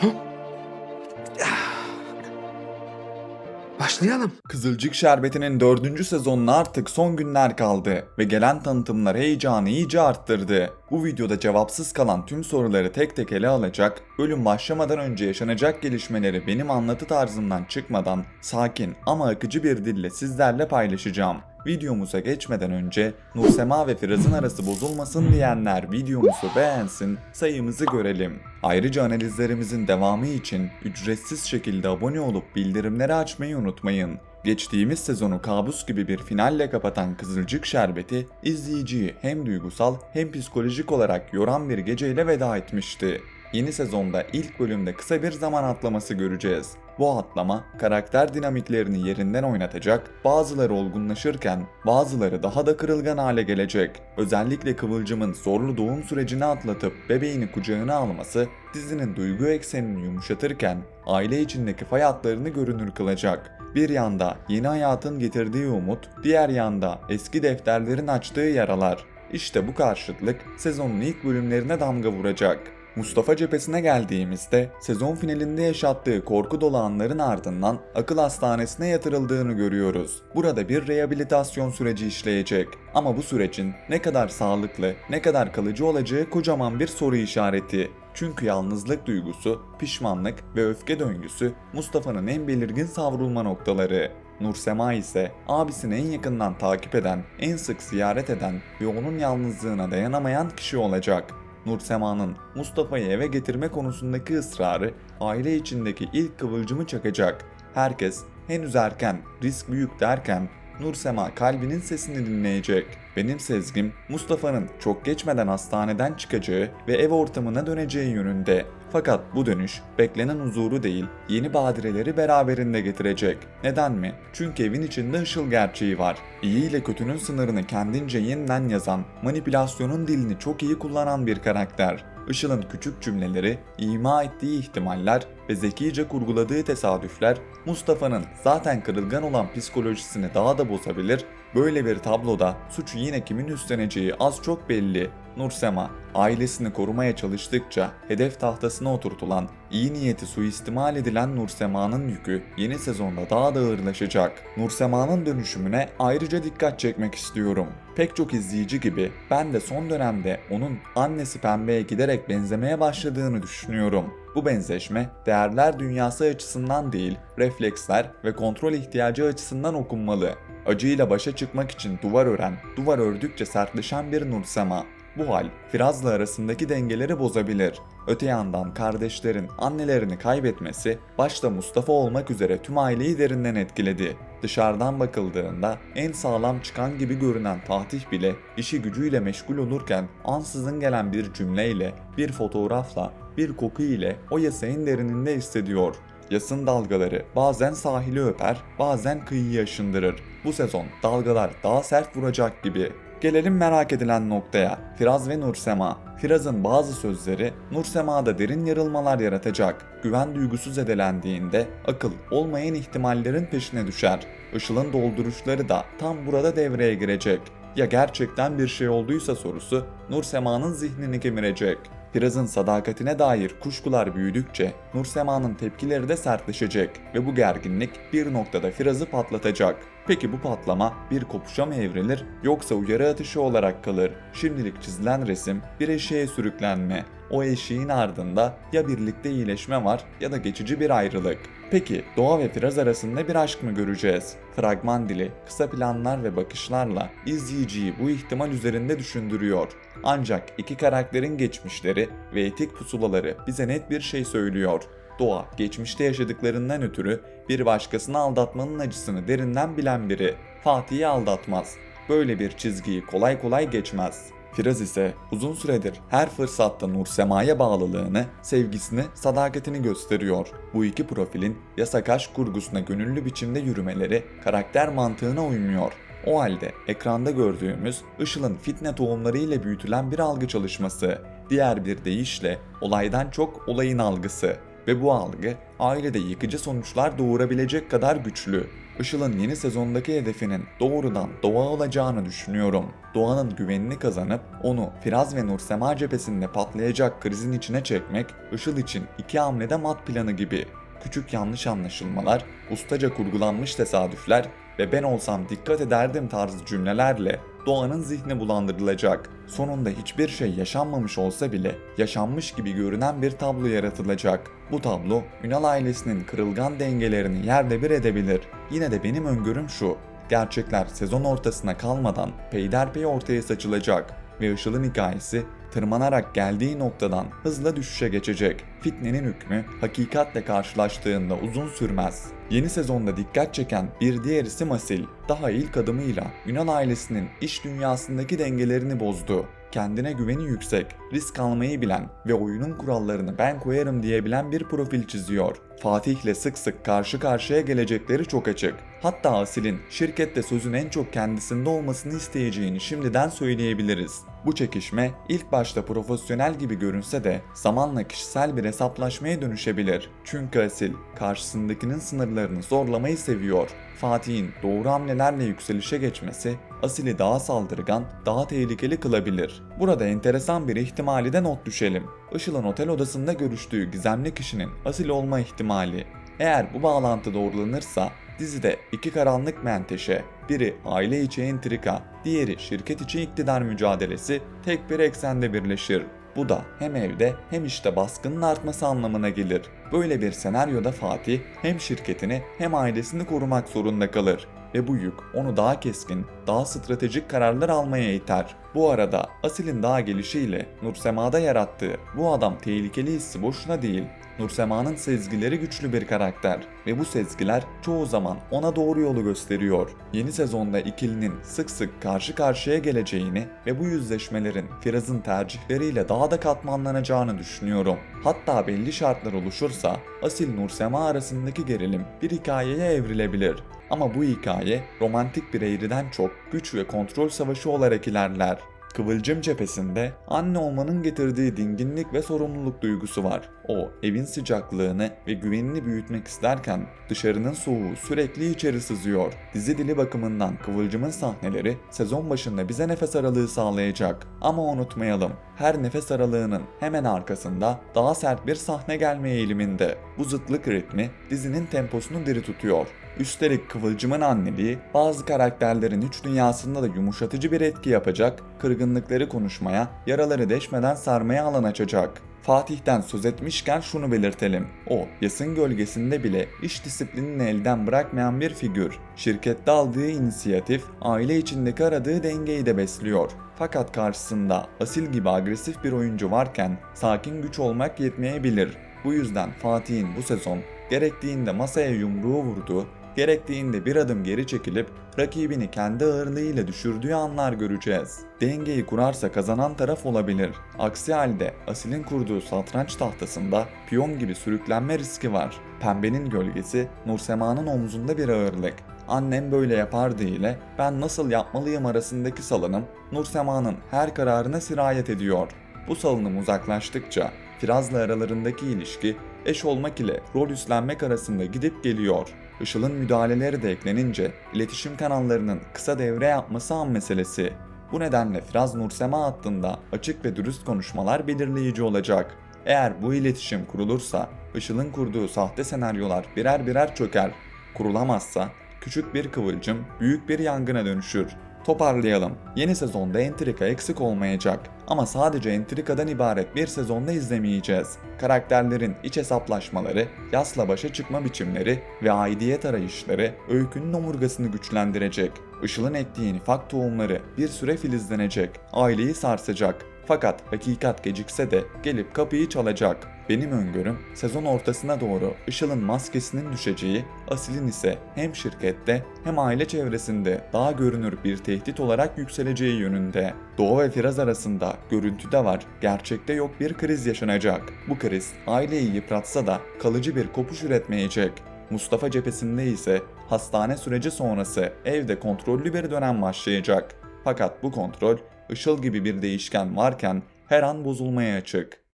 Tamam. Başlayalım. Kızılcık Şerbeti'nin dördüncü sezonuna artık son günler kaldı ve gelen tanıtımlar heyecanı iyice arttırdı. Bu videoda cevapsız kalan tüm soruları tek tek ele alacak, bölüm başlamadan önce yaşanacak gelişmeleri benim anlatı tarzımdan çıkmadan sakin ama akıcı bir dille sizlerle paylaşacağım. Videomuza geçmeden önce Nursema ve Firaz'ın arası bozulmasın diyenler videomuzu beğensin, sayımızı görelim. Ayrıca analizlerimizin devamı için ücretsiz şekilde abone olup bildirimleri açmayı unutmayın. Geçtiğimiz sezonu kabus gibi bir finalle kapatan Kızılcık Şerbeti, izleyiciyi hem duygusal hem psikolojik olarak yoran bir geceyle veda etmişti. Yeni sezonda ilk bölümde kısa bir zaman atlaması göreceğiz. Bu atlama karakter dinamiklerini yerinden oynatacak, bazıları olgunlaşırken bazıları daha da kırılgan hale gelecek. Özellikle Kıvılcım'ın zorlu doğum sürecini atlatıp bebeğini kucağına alması dizinin duygu eksenini yumuşatırken aile içindeki fay hatlarını görünür kılacak. Bir yanda yeni hayatın getirdiği umut, diğer yanda eski defterlerin açtığı yaralar. İşte bu karşıtlık sezonun ilk bölümlerine damga vuracak. Mustafa cephesine geldiğimizde sezon finalinde yaşattığı korku dolu anların ardından akıl hastanesine yatırıldığını görüyoruz. Burada bir rehabilitasyon süreci işleyecek. Ama bu sürecin ne kadar sağlıklı, ne kadar kalıcı olacağı kocaman bir soru işareti. Çünkü yalnızlık duygusu, pişmanlık ve öfke döngüsü Mustafa'nın en belirgin savrulma noktaları. Nursema ise abisini en yakından takip eden, en sık ziyaret eden ve onun yalnızlığına dayanamayan kişi olacak. Nursema'nın Mustafa'yı eve getirme konusundaki ısrarı aile içindeki ilk kıvılcımı çakacak. Herkes henüz erken, risk büyük derken Nursema kalbinin sesini dinleyecek. Benim sezgim Mustafa'nın çok geçmeden hastaneden çıkacağı ve ev ortamına döneceği yönünde. Fakat bu dönüş beklenen huzuru değil, yeni badireleri beraberinde getirecek. Neden mi? Çünkü evin içinde ışıl gerçeği var. İyi ile kötünün sınırını kendince yeniden yazan, manipülasyonun dilini çok iyi kullanan bir karakter. Işıl'ın küçük cümleleri, ima ettiği ihtimaller ve zekice kurguladığı tesadüfler Mustafa'nın zaten kırılgan olan psikolojisini daha da bozabilir. Böyle bir tabloda suçu yine kimin üstleneceği az çok belli. Nursema, ailesini korumaya çalıştıkça hedef tahtasına oturtulan, iyi niyeti suistimal edilen Nursema'nın yükü yeni sezonda daha da ağırlaşacak. Nursema'nın dönüşümüne ayrıca dikkat çekmek istiyorum. Pek çok izleyici gibi ben de son dönemde onun annesi Pembe'ye giderek benzemeye başladığını düşünüyorum. Bu benzeşme değerler dünyası açısından değil, refleksler ve kontrol ihtiyacı açısından okunmalı. Acıyla başa çıkmak için duvar ören, duvar ördükçe sertleşen bir Nursema. Bu hal Firaz'la arasındaki dengeleri bozabilir. Öte yandan kardeşlerin annelerini kaybetmesi başta Mustafa olmak üzere tüm aileyi derinden etkiledi. Dışarıdan bakıldığında en sağlam çıkan gibi görünen Fatih bile işi gücüyle meşgul olurken ansızın gelen bir cümleyle, bir fotoğrafla, bir koku ile o yası en derininde hissediyor. Yasın dalgaları bazen sahili öper, bazen kıyıyı aşındırır. Bu sezon dalgalar daha sert vuracak gibi. Gelelim merak edilen noktaya. Firaz ve Nursema. Firaz'ın bazı sözleri Nursema'da derin yarılmalar yaratacak. Güven duygusu zedelendiğinde akıl olmayan ihtimallerin peşine düşer. Işıl'ın dolduruşları da tam burada devreye girecek. Ya gerçekten bir şey olduysa sorusu Nursema'nın zihnini kemirecek. Firaz'ın sadakatine dair kuşkular büyüdükçe Nursema'nın tepkileri de sertleşecek ve bu gerginlik bir noktada Firaz'ı patlatacak. Peki bu patlama bir kopuşa mı evrilir yoksa uyarı atışı olarak kalır? Şimdilik çizilen resim bir eşeğe sürüklenme. O eşiğin ardında ya birlikte iyileşme var ya da geçici bir ayrılık. Peki Doğa ve Firaz arasında bir aşk mı göreceğiz? Fragman dili, kısa planlar ve bakışlarla izleyiciyi bu ihtimal üzerinde düşündürüyor. Ancak iki karakterin geçmişleri ve etik pusulaları bize net bir şey söylüyor. Doğa, geçmişte yaşadıklarından ötürü bir başkasını aldatmanın acısını derinden bilen biri. Fatih'i aldatmaz. Böyle bir çizgiyi kolay kolay geçmez. Firaz ise uzun süredir her fırsatta Nursema'ya bağlılığını, sevgisini, sadakatini gösteriyor. Bu iki profilin yasak aşk kurgusuna gönüllü biçimde yürümeleri karakter mantığına uymuyor. O halde ekranda gördüğümüz Işıl'ın fitne tohumları ile büyütülen bir algı çalışması. Diğer bir deyişle olaydan çok olayın algısı ve bu algı ailede yıkıcı sonuçlar doğurabilecek kadar güçlü. Işıl'ın yeni sezondaki hedefinin doğrudan Doğa olacağını düşünüyorum. Doğanın güvenini kazanıp onu Firaz ve Nursema cephesinde patlayacak krizin içine çekmek Işıl için iki hamlede mat planı gibi. Küçük yanlış anlaşılmalar, ustaca kurgulanmış tesadüfler ve ben olsam dikkat ederdim tarzı cümlelerle Doğan'ın zihni bulandırılacak. Sonunda hiçbir şey yaşanmamış olsa bile yaşanmış gibi görünen bir tablo yaratılacak. Bu tablo Ünal ailesinin kırılgan dengelerini yerle bir edebilir. Yine de benim öngörüm şu. Gerçekler sezon ortasına kalmadan peyderpey ortaya saçılacak ve Işıl'ın hikayesi tırmanarak geldiği noktadan hızla düşüşe geçecek. Fitnenin hükmü hakikatle karşılaştığında uzun sürmez. Yeni sezonda dikkat çeken bir diğer isim Asil, daha ilk adımıyla Ünal ailesinin iş dünyasındaki dengelerini bozdu. Kendine güveni yüksek, risk almayı bilen ve oyunun kurallarını ben koyarım diyebilen bir profil çiziyor. Fatih'le sık sık karşı karşıya gelecekleri çok açık. Hatta Asil'in şirkette sözün en çok kendisinde olmasını isteyeceğini şimdiden söyleyebiliriz. Bu çekişme ilk başta profesyonel gibi görünse de zamanla kişisel bir hesaplaşmaya dönüşebilir. Çünkü Asil karşısındakinin sınırlarını zorlamayı seviyor. Fatih'in doğru hamlelerle yükselişe geçmesi Asil'i daha saldırgan, daha tehlikeli kılabilir. Burada enteresan bir ihtimali de not düşelim. Işıl'ın otel odasında görüştüğü gizemli kişinin Asil olma ihtimali. Eğer bu bağlantı doğrulanırsa dizide iki karanlık menteşe, biri aile içi entrika, diğeri şirket içi iktidar mücadelesi tek bir eksende birleşir. Bu da hem evde hem işte baskının artması anlamına gelir. Böyle bir senaryoda Fatih hem şirketini hem ailesini korumak zorunda kalır ve bu yük onu daha keskin, daha stratejik kararlar almaya iter. Bu arada Asil'in daha gelişiyle Nursema'da yarattığı bu adam tehlikeli hissi boşuna değil. Nursema'nın sezgileri güçlü bir karakter ve bu sezgiler çoğu zaman ona doğru yolu gösteriyor. Yeni sezonda ikilinin sık sık karşı karşıya geleceğini ve bu yüzleşmelerin Firaz'ın tercihleriyle daha da katmanlanacağını düşünüyorum. Hatta belli şartlar oluşursa Asil Nursema arasındaki gerilim bir hikayeye evrilebilir. Ama bu hikaye romantik bir eğriden çok güç ve kontrol savaşı olarak ilerler. Kıvılcım cephesinde anne olmanın getirdiği dinginlik ve sorumluluk duygusu var. O evin sıcaklığını ve güvenini büyütmek isterken dışarının soğuğu sürekli içeri sızıyor. Dizi dili bakımından Kıvılcım'ın sahneleri sezon başında bize nefes aralığı sağlayacak. Ama unutmayalım her nefes aralığının hemen arkasında daha sert bir sahne gelme eğiliminde. Bu zıtlık ritmi dizinin temposunu diri tutuyor. Üstelik Kıvılcım'ın anneliği bazı karakterlerin iç dünyasında da yumuşatıcı bir etki yapacak, kırgınlıkları konuşmaya, yaraları deşmeden sarmaya alan açacak. Fatih'ten söz etmişken şunu belirtelim. O, yasın gölgesinde bile iş disiplinini elden bırakmayan bir figür. Şirkette aldığı inisiyatif, aile içindeki aradığı dengeyi de besliyor. Fakat karşısında asil gibi agresif bir oyuncu varken sakin güç olmak yetmeyebilir. Bu yüzden Fatih'in bu sezon gerektiğinde masaya yumruğu vurduğu, gerektiğinde bir adım geri çekilip rakibini kendi ağırlığıyla düşürdüğü anlar göreceğiz. Dengeyi kurarsa kazanan taraf olabilir. Aksi halde Asil'in kurduğu satranç tahtasında piyon gibi sürüklenme riski var. Pembenin gölgesi Nursema'nın omzunda bir ağırlık. Annem böyle yapardı ile ben nasıl yapmalıyım arasındaki salınım Nursema'nın her kararına sirayet ediyor. Bu salınım uzaklaştıkça Firaz'la aralarındaki ilişki eş olmak ile rol üstlenmek arasında gidip geliyor. Işıl'ın müdahaleleri de eklenince iletişim kanallarının kısa devre yapması an meselesi. Bu nedenle Firaz Nursema hattında açık ve dürüst konuşmalar belirleyici olacak. Eğer bu iletişim kurulursa Işıl'ın kurduğu sahte senaryolar birer birer çöker. Kurulamazsa küçük bir kıvılcım büyük bir yangına dönüşür. Toparlayalım. Yeni sezonda entrika eksik olmayacak. Ama sadece entrikadan ibaret bir sezonda izlemeyeceğiz. Karakterlerin iç hesaplaşmaları, yasla başa çıkma biçimleri ve aidiyet arayışları öykünün omurgasını güçlendirecek. Işıl'ın ektiği nifak tohumları bir süre filizlenecek, aileyi sarsacak. Fakat hakikat gecikse de gelip kapıyı çalacak. Benim öngörüm sezon ortasına doğru Işıl'ın maskesinin düşeceği, Asil'in ise hem şirkette hem aile çevresinde daha görünür bir tehdit olarak yükseleceği yönünde. Doğu ve Firaz arasında görüntüde var, gerçekte yok bir kriz yaşanacak. Bu kriz aileyi yıpratsa da kalıcı bir kopuş üretmeyecek. Mustafa cephesinde ise hastane süreci sonrası evde kontrollü bir dönem başlayacak. Fakat bu kontrol Işıl gibi bir değişken varken her an bozulmaya açık.